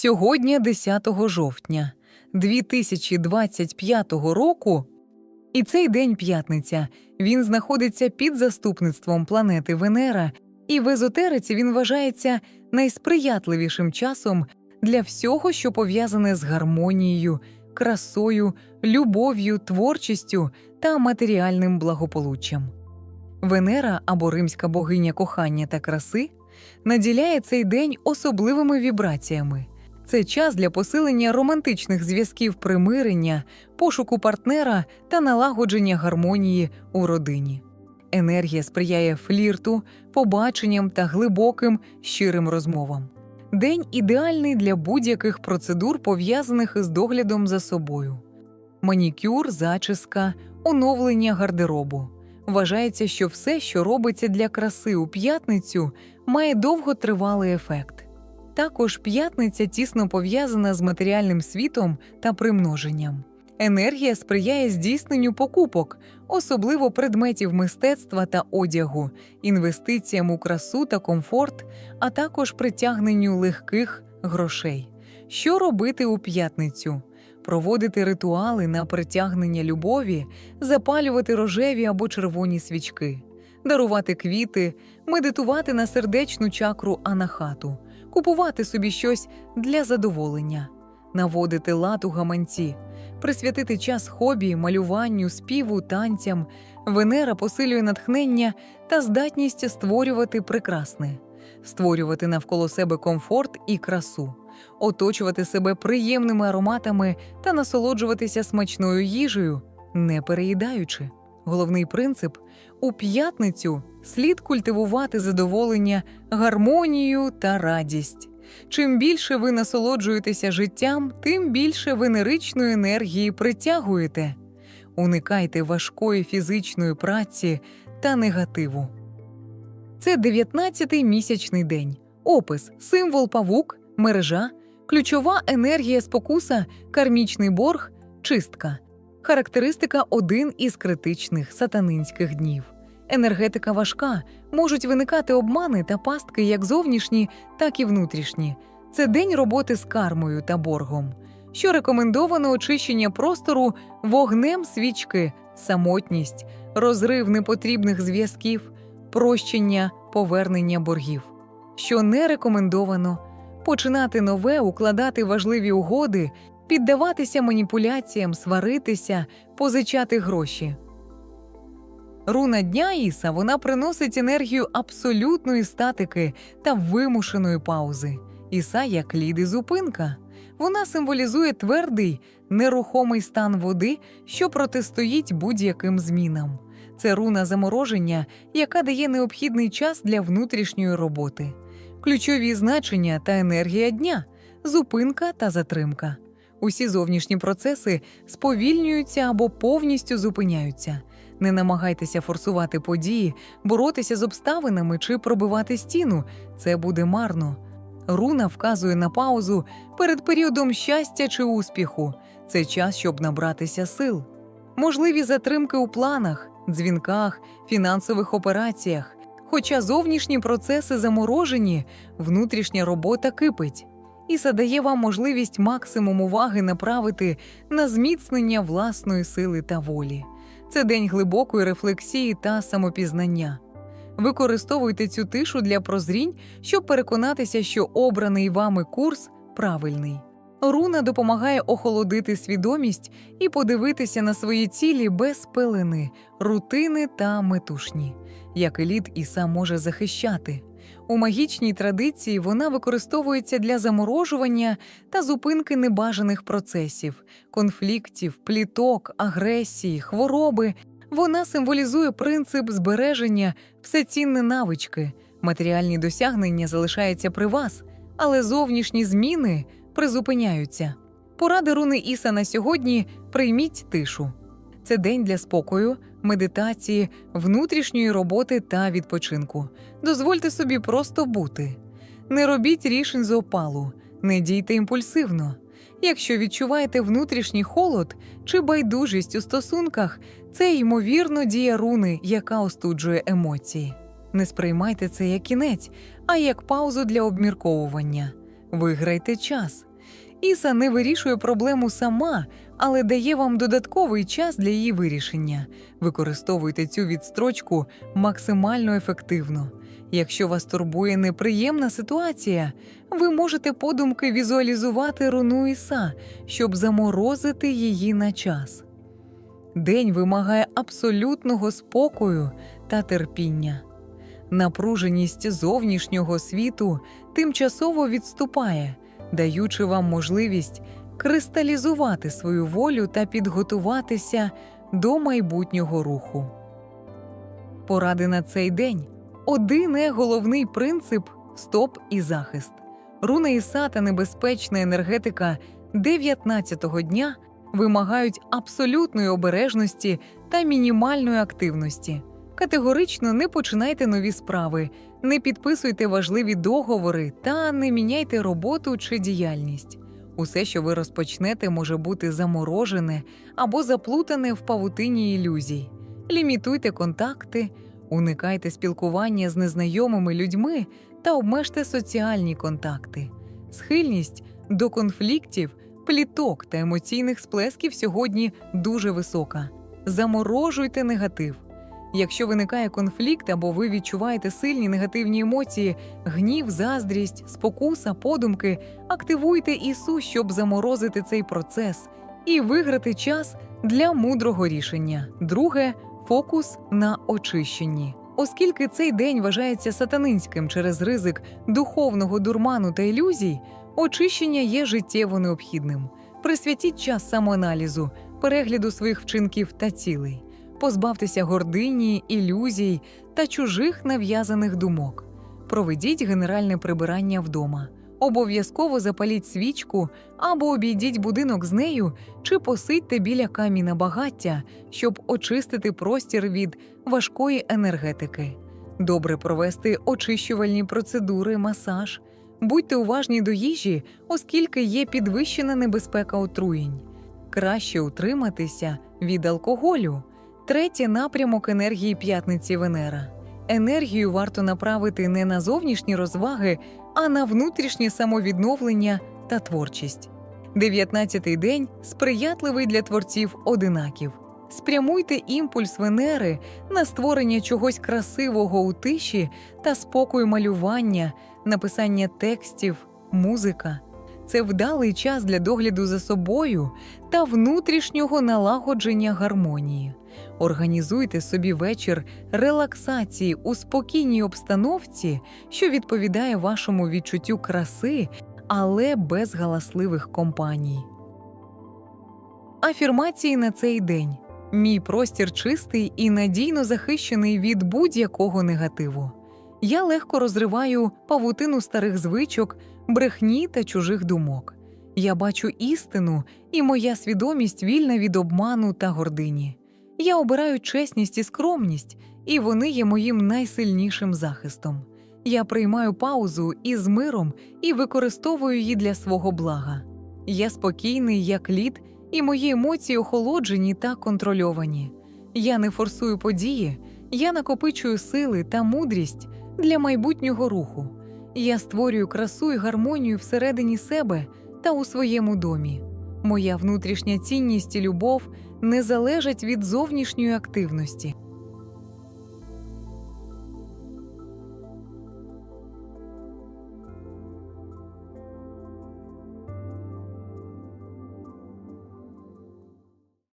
Сьогодні 10 жовтня 2025 року, і цей день п'ятниця. Він знаходиться під заступництвом планети Венера, і в езотериці він вважається найсприятливішим часом для всього, що пов'язане з гармонією, красою, любов'ю, творчістю та матеріальним благополуччям. Венера або римська богиня кохання та краси наділяє цей день особливими вібраціями. Це час для посилення романтичних зв'язків примирення, пошуку партнера та налагодження гармонії у родині. Енергія сприяє флірту, побаченням та глибоким щирим розмовам. День ідеальний для будь-яких процедур, пов'язаних із доглядом за собою. Манікюр, зачіска, оновлення гардеробу. Вважається, що все, що робиться для краси у п'ятницю, має довготривалий ефект. Також п'ятниця тісно пов'язана з матеріальним світом та примноженням. Енергія сприяє здійсненню покупок, особливо предметів мистецтва та одягу, інвестиціям у красу та комфорт, а також притягненню легких грошей. Що робити у п'ятницю? Проводити ритуали на притягнення любові, запалювати рожеві або червоні свічки, дарувати квіти, медитувати на сердечну чакру анахату, купувати собі щось для задоволення, наводити лад у гаманці, присвятити час хобі, малюванню, співу, танцям. Венера посилює натхнення та здатність створювати прекрасне, створювати навколо себе комфорт і красу, оточувати себе приємними ароматами та насолоджуватися смачною їжею, не переїдаючи. Головний принцип у п'ятницю слід культивувати задоволення, гармонію та радість. Чим більше ви насолоджуєтеся життям, тим більше венеричної енергії притягуєте. Уникайте важкої фізичної праці та негативу. Це 19-й місячний день. Опис, символ павук, мережа, ключова енергія спокуса, кармічний борг, чистка. Характеристика один із критичних сатанинських днів. Енергетика важка, можуть виникати обмани та пастки як зовнішні, так і внутрішні. Це день роботи з кармою та боргом. Що рекомендовано очищення простору вогнем свічки, самотність, розрив непотрібних зв'язків, прощення, повернення боргів. Що не рекомендовано починати нове, укладати важливі угоди, піддаватися маніпуляціям, сваритися, позичати гроші. Руна дня Іса вона приносить енергію абсолютної статики та вимушеної паузи. Іса як лід і зупинка. Вона символізує твердий, нерухомий стан води, що протистоїть будь-яким змінам. Це руна замороження, яка дає необхідний час для внутрішньої роботи, ключові значення та енергія дня, зупинка та затримка. Усі зовнішні процеси сповільнюються або повністю зупиняються. Не намагайтеся форсувати події, боротися з обставинами чи пробивати стіну. Це буде марно. Руна вказує на паузу перед періодом щастя чи успіху. Це час, щоб набратися сил. Можливі затримки у планах, дзвінках, фінансових операціях. Хоча зовнішні процеси заморожені, внутрішня робота кипить. Іса дає вам можливість максимум уваги направити на зміцнення власної сили та волі. Це день глибокої рефлексії та самопізнання. Використовуйте цю тишу для прозрінь, щоб переконатися, що обраний вами курс правильний. Руна допомагає охолодити свідомість і подивитися на свої цілі без пелени, рутини та метушні, як еліт Іса може захищати. У магічній традиції вона використовується для заморожування та зупинки небажаних процесів, конфліктів, пліток, агресії, хвороби. Вона символізує принцип збереження всецінне навички. Матеріальні досягнення залишаються при вас, але зовнішні зміни призупиняються. Поради руни Іса на сьогодні прийміть тишу. Це день для спокою, медитації, внутрішньої роботи та відпочинку. Дозвольте собі просто бути. Не робіть рішень з опалу, не дійте імпульсивно. Якщо відчуваєте внутрішній холод чи байдужість у стосунках, це ймовірно дія руни, яка остуджує емоції. Не сприймайте це як кінець, а як паузу для обмірковування. Виграйте час. Іса не вирішує проблему сама, але дає вам додатковий час для її вирішення. Використовуйте цю відстрочку максимально ефективно. Якщо вас турбує неприємна ситуація, ви можете подумки візуалізувати руну Іса, щоб заморозити її на час. День вимагає абсолютного спокою та терпіння. Напруженість зовнішнього світу тимчасово відступає, даючи вам можливість кристалізувати свою волю та підготуватися до майбутнього руху. Поради на цей день один головний принцип стоп і захист. Руна Іса та небезпечна енергетика 19-го дня вимагають абсолютної обережності та мінімальної активності. Категорично не починайте нові справи, не підписуйте важливі договори та не міняйте роботу чи діяльність. Усе, що ви розпочнете, може бути заморожене або заплутане в павутині ілюзій. Лімітуйте контакти, уникайте спілкування з незнайомими людьми та обмежте соціальні контакти. Схильність до конфліктів, пліток та емоційних сплесків сьогодні дуже висока. Заморожуйте негатив. Якщо виникає конфлікт або ви відчуваєте сильні негативні емоції, гнів, заздрість, спокуса, подумки, активуйте ісу, щоб заморозити цей процес і виграти час для мудрого рішення. Друге фокус на очищенні. Оскільки цей день вважається сатанинським через ризик духовного дурману та ілюзій, очищення є життєво необхідним. Присвятіть час самоаналізу, перегляду своїх вчинків та цілей позбавтеся гордині, ілюзій та чужих нав'язаних думок. Проведіть генеральне прибирання вдома. Обов'язково запаліть свічку або обійдіть будинок з нею чи посидьте біля каміна багаття, щоб очистити простір від важкої енергетики. Добре провести очищувальні процедури, масаж. Будьте уважні до їжі, оскільки є підвищена небезпека отруєнь. Краще утриматися від алкоголю. Третє напрямок енергії п'ятниці Венера. Енергію варто направити не на зовнішні розваги, а на внутрішнє самовідновлення та творчість. Дев'ятнадцятий день сприятливий для творців одинаків. Спрямуйте імпульс Венери на створення чогось красивого у тиші та спокою малювання, написання текстів, музика. Це вдалий час для догляду за собою та внутрішнього налагодження гармонії. Організуйте собі вечір релаксації у спокійній обстановці, що відповідає вашому відчуттю краси, але без галасливих компаній. Афірмації на цей день. Мій простір чистий і надійно захищений від будь-якого негативу. Я легко розриваю павутину старих звичок, брехні та чужих думок. Я бачу істину, і моя свідомість вільна від обману та гордині. Я обираю чесність і скромність, і вони є моїм найсильнішим захистом. Я приймаю паузу із миром і використовую її для свого блага. Я спокійний, як лід, і мої емоції охолоджені та контрольовані. Я не форсую події, я накопичую сили та мудрість для майбутнього руху. Я створюю красу і гармонію всередині себе та у своєму домі. Моя внутрішня цінність і любов не залежать від зовнішньої активності.